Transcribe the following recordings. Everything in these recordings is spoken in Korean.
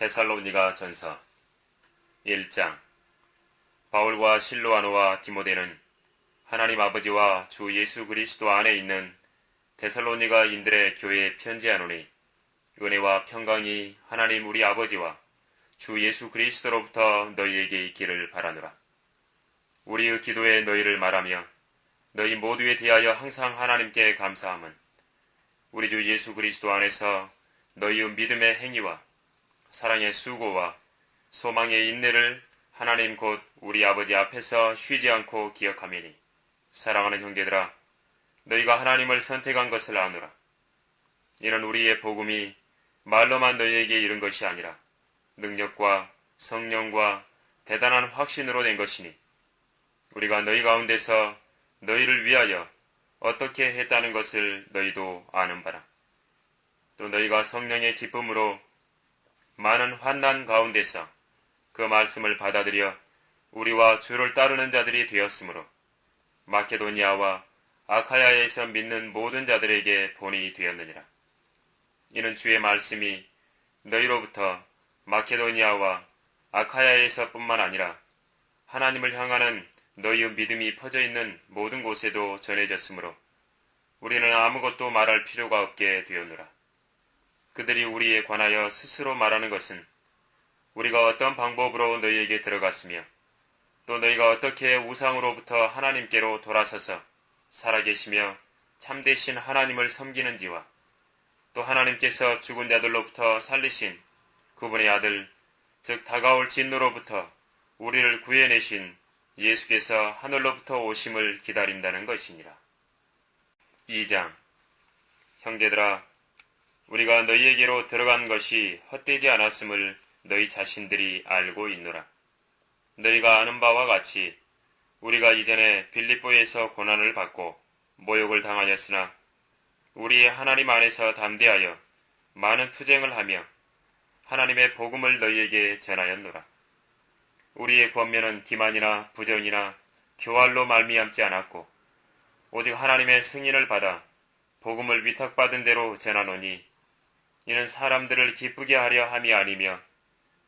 데살로니가 전서 1장 바울과 실로아노와 디모데는 하나님 아버지와 주 예수 그리스도 안에 있는 데살로니가 인들의 교회에 편지하노니 은혜와 평강이 하나님 우리 아버지와 주 예수 그리스도로부터 너희에게 있기를 바라노라. 우리의 기도에 너희를 말하며 너희 모두에 대하여 항상 하나님께 감사함은 우리 주 예수 그리스도 안에서 너희의 믿음의 행위와 사랑의 수고와 소망의 인내를 하나님 곧 우리 아버지 앞에서 쉬지 않고 기억하매니 사랑하는 형제들아 너희가 하나님을 선택한 것을 아노라. 이는 우리의 복음이 말로만 너희에게 이른 것이 아니라 능력과 성령과 대단한 확신으로 된 것이니 우리가 너희 가운데서 너희를 위하여 어떻게 했다는 것을 너희도 아는 바라. 또 너희가 성령의 기쁨으로 많은 환난 가운데서 그 말씀을 받아들여 우리와 주를 따르는 자들이 되었으므로 마케도니아와 아카야에서 믿는 모든 자들에게 본이 되었느니라. 이는 주의 말씀이 너희로부터 마케도니아와 아카야에서뿐만 아니라 하나님을 향하는 너희의 믿음이 퍼져 있는 모든 곳에도 전해졌으므로 우리는 아무것도 말할 필요가 없게 되었노라. 그들이 우리에 관하여 스스로 말하는 것은 우리가 어떤 방법으로 너희에게 들어갔으며 또 너희가 어떻게 우상으로부터 하나님께로 돌아서서 살아계시며 참되신 하나님을 섬기는지와 또 하나님께서 죽은 자들로부터 살리신 그분의 아들, 즉 다가올 진노로부터 우리를 구해내신 예수께서 하늘로부터 오심을 기다린다는 것이니라. 2장 형제들아 우리가 너희에게로 들어간 것이 헛되지 않았음을 너희 자신들이 알고 있노라. 너희가 아는 바와 같이 우리가 이전에 빌립보에서 고난을 받고 모욕을 당하였으나 우리의 하나님 안에서 담대하여 많은 투쟁을 하며 하나님의 복음을 너희에게 전하였노라. 우리의 권면은 기만이나 부정이나 교활로 말미암지 않았고 오직 하나님의 승인을 받아 복음을 위탁받은 대로 전하노니 이는 사람들을 기쁘게 하려 함이 아니며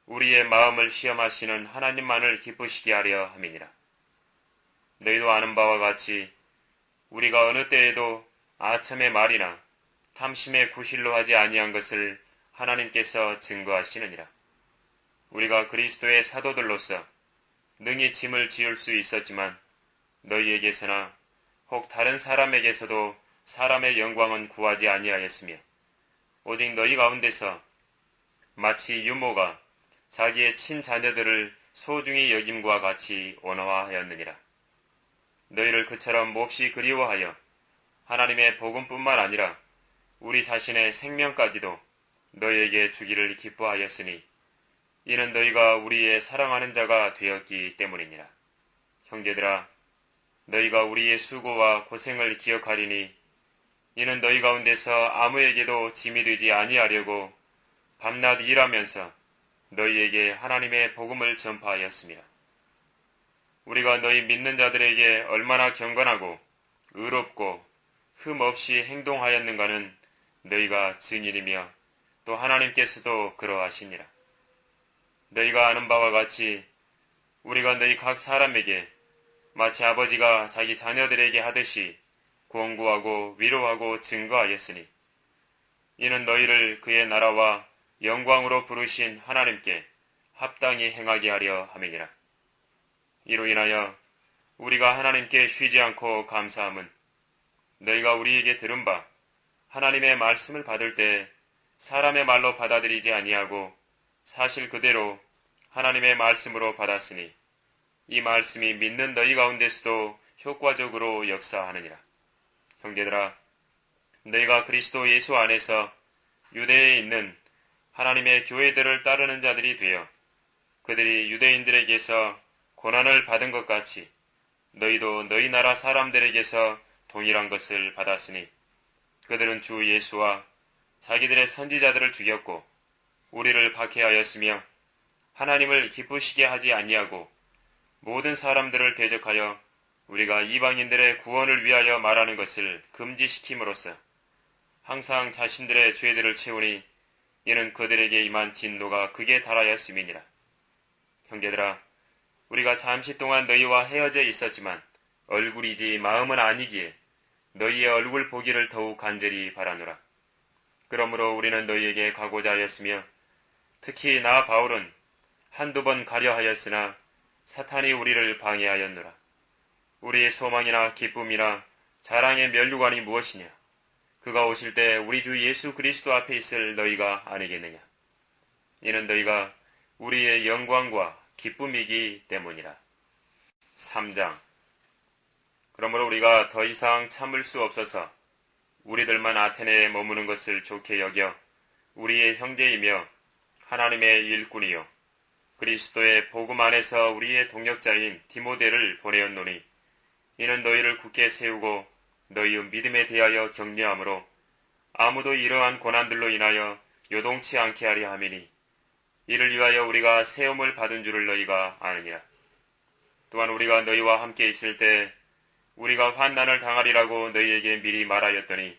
우리의 마음을 시험하시는 하나님만을 기쁘시게 하려 함이니라. 너희도 아는 바와 같이 우리가 어느 때에도 아첨의 말이나 탐심의 구실로 하지 아니한 것을 하나님께서 증거하시느니라. 우리가 그리스도의 사도들로서 능히 짐을 지을 수 있었지만 너희에게서나 혹 다른 사람에게서도 사람의 영광은 구하지 아니하였으며 오직 너희 가운데서 마치 유모가 자기의 친자녀들을 소중히 여김과 같이 온화하였느니라. 너희를 그처럼 몹시 그리워하여 하나님의 복음뿐만 아니라 우리 자신의 생명까지도 너희에게 주기를 기뻐하였으니 이는 너희가 우리의 사랑하는 자가 되었기 때문이니라. 형제들아, 너희가 우리의 수고와 고생을 기억하리니 이는 너희 가운데서 아무에게도 짐이 되지 아니하려고 밤낮 일하면서 너희에게 하나님의 복음을 전파하였습니다. 우리가 너희 믿는 자들에게 얼마나 경건하고 의롭고 흠 없이 행동하였는가는 너희가 증인이며 또 하나님께서도 그러하시니라. 너희가 아는 바와 같이 우리가 너희 각 사람에게 마치 아버지가 자기 자녀들에게 하듯이 권고하고 위로하고 증거하였으니 이는 너희를 그의 나라와 영광으로 부르신 하나님께 합당히 행하게 하려 함이니라. 이로 인하여 우리가 하나님께 쉬지 않고 감사함은 너희가 우리에게 들은 바 하나님의 말씀을 받을 때 사람의 말로 받아들이지 아니하고 사실 그대로 하나님의 말씀으로 받았으니 이 말씀이 믿는 너희 가운데서도 효과적으로 역사하느니라. 형제들아, 너희가 그리스도 예수 안에서 유대에 있는 하나님의 교회들을 따르는 자들이 되어 그들이 유대인들에게서 고난을 받은 것 같이 너희도 너희 나라 사람들에게서 동일한 것을 받았으니 그들은 주 예수와 자기들의 선지자들을 죽였고 우리를 박해하였으며 하나님을 기쁘시게 하지 아니하고 모든 사람들을 대적하여 우리가 이방인들의 구원을 위하여 말하는 것을 금지시킴으로써 항상 자신들의 죄들을 채우니 이는 그들에게 임한 진노가 극에 달하였음이니라. 형제들아, 우리가 잠시 동안 너희와 헤어져 있었지만 얼굴이지 마음은 아니기에 너희의 얼굴 보기를 더욱 간절히 바라노라. 그러므로 우리는 너희에게 가고자 하였으며 특히 나 바울은 한두 번 가려 하였으나 사탄이 우리를 방해하였노라. 우리의 소망이나 기쁨이나 자랑의 면류관이 무엇이냐? 그가 오실 때 우리 주 예수 그리스도 앞에 있을 너희가 아니겠느냐? 이는 너희가 우리의 영광과 기쁨이기 때문이라. 3장 그러므로 우리가 더 이상 참을 수 없어서 우리들만 아테네에 머무는 것을 좋게 여겨 우리의 형제이며 하나님의 일꾼이요 그리스도의 복음 안에서 우리의 동력자인 디모데를 보내었노니 이는 너희를 굳게 세우고 너희의 믿음에 대하여 격려하므로 아무도 이러한 고난들로 인하여 요동치 않게 하려 함이니 이를 위하여 우리가 세움을 받은 줄을 너희가 아느니라. 또한 우리가 너희와 함께 있을 때 우리가 환난을 당하리라고 너희에게 미리 말하였더니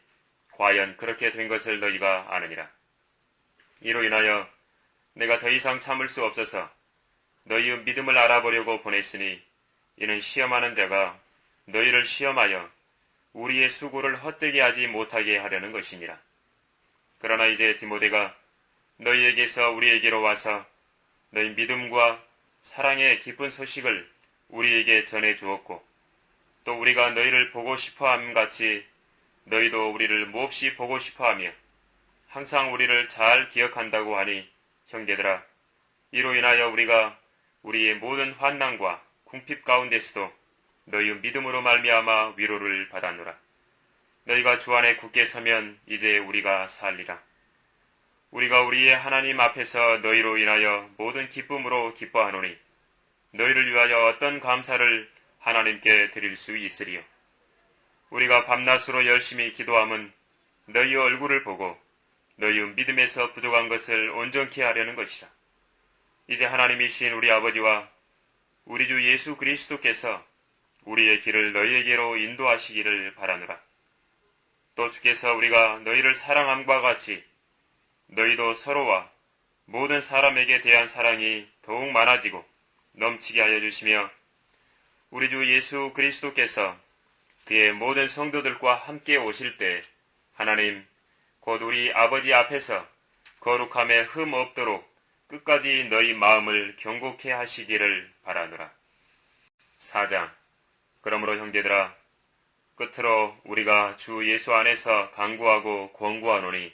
과연 그렇게 된 것을 너희가 아느니라. 이로 인하여 내가 더 이상 참을 수 없어서 너희의 믿음을 알아보려고 보냈으니 이는 시험하는 자가 너희를 시험하여 우리의 수고를 헛되게 하지 못하게 하려는 것이니라. 그러나 이제 디모데가 너희에게서 우리에게로 와서 너희 믿음과 사랑의 기쁜 소식을 우리에게 전해 주었고 또 우리가 너희를 보고 싶어 함 같이 너희도 우리를 몹시 보고 싶어 하며 항상 우리를 잘 기억한다고 하니 형제들아 이로 인하여 우리가 우리의 모든 환난과 궁핍 가운데서도 너희 믿음으로 말미암아 위로를 받았노라. 너희가 주 안에 굳게 서면 이제 우리가 살리라. 우리가 우리의 하나님 앞에서 너희로 인하여 모든 기쁨으로 기뻐하노니 너희를 위하여 어떤 감사를 하나님께 드릴 수 있으리요. 우리가 밤낮으로 열심히 기도함은 너희 얼굴을 보고 너희 믿음에서 부족한 것을 온전케 하려는 것이라. 이제 하나님이신 우리 아버지와 우리 주 예수 그리스도께서 우리의 길을 너희에게로 인도하시기를 바라노라. 또 주께서 우리가 너희를 사랑함과 같이 너희도 서로와 모든 사람에게 대한 사랑이 더욱 많아지고 넘치게 하여 주시며 우리 주 예수 그리스도께서 그의 모든 성도들과 함께 오실 때 하나님 곧 우리 아버지 앞에서 거룩함에 흠 없도록 끝까지 너희 마음을 경고케 하시기를 바라노라. 4장 그러므로 형제들아 끝으로 우리가 주 예수 안에서 강구하고 권고하노니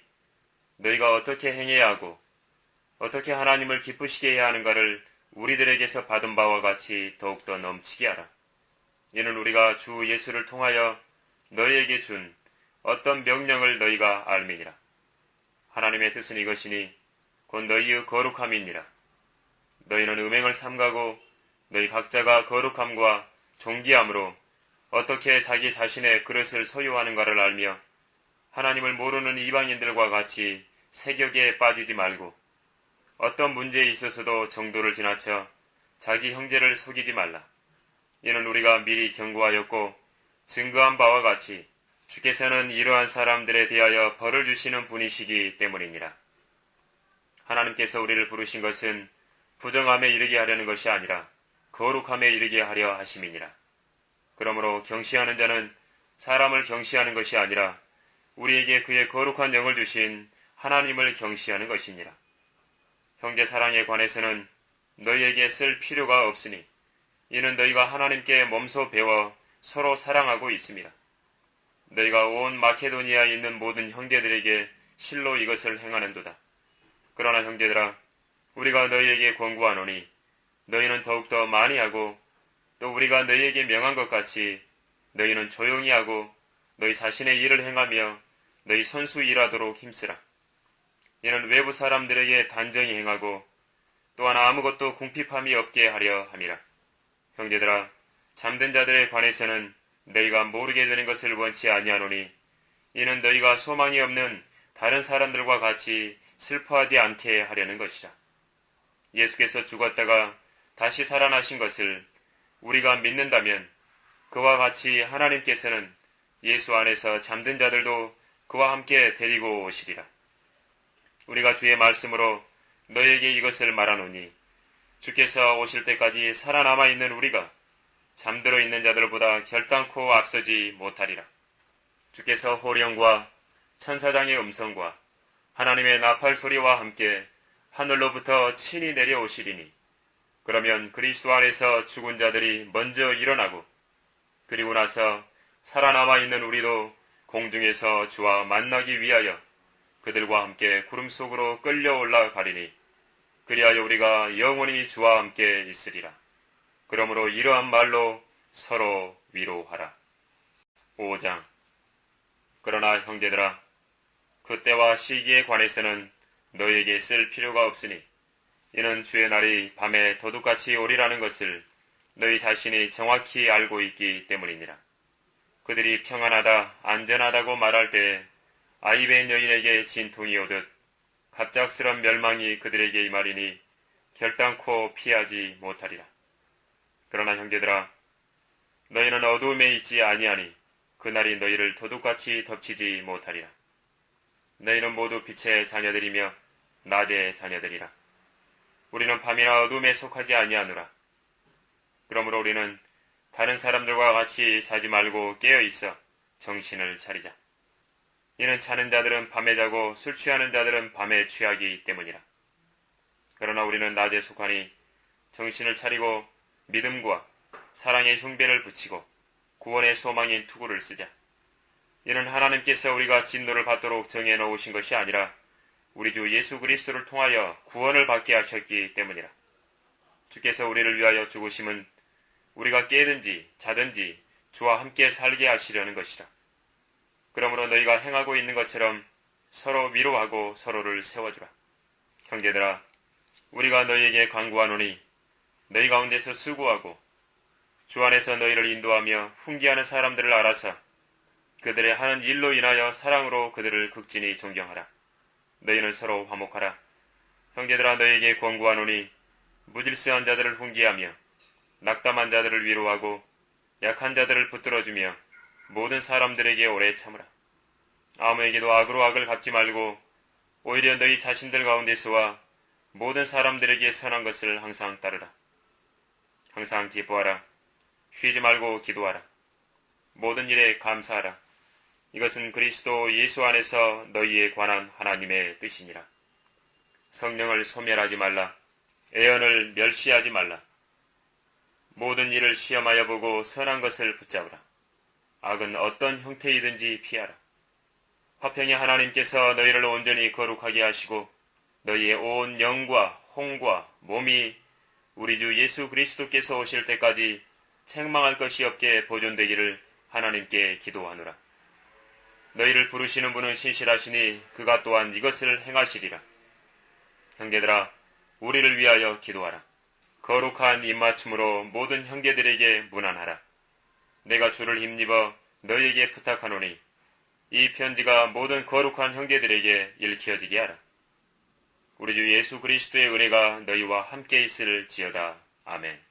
너희가 어떻게 행해야 하고 어떻게 하나님을 기쁘시게 해야 하는가를 우리들에게서 받은 바와 같이 더욱더 넘치게 하라. 이는 우리가 주 예수를 통하여 너희에게 준 어떤 명령을 너희가 알미니라. 하나님의 뜻은 이것이니 곧 너희의 거룩함이니라. 너희는 음행을 삼가고 너희 각자가 거룩함과 존귀함으로 어떻게 자기 자신의 그릇을 소유하는가를 알며 하나님을 모르는 이방인들과 같이 세격에 빠지지 말고 어떤 문제에 있어서도 정도를 지나쳐 자기 형제를 속이지 말라. 이는 우리가 미리 경고하였고 증거한 바와 같이 주께서는 이러한 사람들에 대하여 벌을 주시는 분이시기 때문이니라. 하나님께서 우리를 부르신 것은 부정함에 이르게 하려는 것이 아니라 거룩함에 이르게 하려 하심이니라. 그러므로 경시하는 자는 사람을 경시하는 것이 아니라 우리에게 그의 거룩한 영을 주신 하나님을 경시하는 것이니라. 형제 사랑에 관해서는 너희에게 쓸 필요가 없으니 이는 너희가 하나님께 몸소 배워 서로 사랑하고 있습니다. 너희가 온 마케도니아에 있는 모든 형제들에게 실로 이것을 행하는도다. 그러나 형제들아, 우리가 너희에게 권고하노니 너희는 더욱더 많이 하고 또 우리가 너희에게 명한 것 같이 너희는 조용히 하고 너희 자신의 일을 행하며 너희 선수 일하도록 힘쓰라. 이는 외부 사람들에게 단정히 행하고 또한 아무것도 궁핍함이 없게 하려 함이라. 형제들아, 잠든 자들에 관해서는 너희가 모르게 되는 것을 원치 아니하노니 이는 너희가 소망이 없는 다른 사람들과 같이 슬퍼하지 않게 하려는 것이라. 예수께서 죽었다가 다시 살아나신 것을 우리가 믿는다면 그와 같이 하나님께서는 예수 안에서 잠든 자들도 그와 함께 데리고 오시리라. 우리가 주의 말씀으로 너에게 이것을 말하노니 주께서 오실 때까지 살아남아 있는 우리가 잠들어 있는 자들보다 결단코 앞서지 못하리라. 주께서 호령과 천사장의 음성과 하나님의 나팔 소리와 함께 하늘로부터 친히 내려오시리니 그러면 그리스도 안에서 죽은 자들이 먼저 일어나고 그리고 나서 살아남아 있는 우리도 공중에서 주와 만나기 위하여 그들과 함께 구름 속으로 끌려 올라가리니 그리하여 우리가 영원히 주와 함께 있으리라. 그러므로 이러한 말로 서로 위로하라. 5장 그러나 형제들아 그때와 시기에 관해서는 너에게 쓸 필요가 없으니 이는 주의 날이 밤에 도둑같이 오리라는 것을 너희 자신이 정확히 알고 있기 때문이니라. 그들이 평안하다, 안전하다고 말할 때에 아이벤 여인에게 진통이 오듯 갑작스런 멸망이 그들에게 임하리니 결단코 피하지 못하리라. 그러나 형제들아, 너희는 어두움에 있지 아니하니 그날이 너희를 도둑같이 덮치지 못하리라. 너희는 모두 빛의 자녀들이며 낮의 자녀들이라. 우리는 밤이나 어둠에 속하지 아니하노라. 그러므로 우리는 다른 사람들과 같이 자지 말고 깨어 있어 정신을 차리자. 이는 자는 자들은 밤에 자고 술 취하는 자들은 밤에 취하기 때문이라. 그러나 우리는 낮에 속하니 정신을 차리고 믿음과 사랑의 흉배를 붙이고 구원의 소망인 투구를 쓰자. 이는 하나님께서 우리가 진노를 받도록 정해 놓으신 것이 아니라 우리 주 예수 그리스도를 통하여 구원을 받게 하셨기 때문이라. 주께서 우리를 위하여 죽으심은 우리가 깨든지 자든지 주와 함께 살게 하시려는 것이라. 그러므로 너희가 행하고 있는 것처럼 서로 위로하고 서로를 세워주라. 형제들아, 우리가 너희에게 강구하노니 너희 가운데서 수고하고 주 안에서 너희를 인도하며 훈계하는 사람들을 알아서 그들의 하는 일로 인하여 사랑으로 그들을 극진히 존경하라. 너희는 서로 화목하라. 형제들아 너희에게 권고하노니 무질서한 자들을 훈계하며 낙담한 자들을 위로하고 약한 자들을 붙들어주며 모든 사람들에게 오래 참으라. 아무에게도 악으로 악을 갚지 말고 오히려 너희 자신들 가운데서와 모든 사람들에게 선한 것을 항상 따르라. 항상 기뻐하라. 쉬지 말고 기도하라. 모든 일에 감사하라. 이것은 그리스도 예수 안에서 너희에 관한 하나님의 뜻이니라. 성령을 소멸하지 말라. 애언을 멸시하지 말라. 모든 일을 시험하여 보고 선한 것을 붙잡으라. 악은 어떤 형태이든지 피하라. 화평의 하나님께서 너희를 온전히 거룩하게 하시고 너희의 온 영과 홍과 몸이 우리 주 예수 그리스도께서 오실 때까지 책망할 것이 없게 보존되기를 하나님께 기도하노라. 너희를 부르시는 분은 신실하시니 그가 또한 이것을 행하시리라. 형제들아, 우리를 위하여 기도하라. 거룩한 입맞춤으로 모든 형제들에게 문안하라. 내가 주를 힘입어 너희에게 부탁하노니 이 편지가 모든 거룩한 형제들에게 읽혀지게 하라. 우리 주 예수 그리스도의 은혜가 너희와 함께 있을 지어다. 아멘.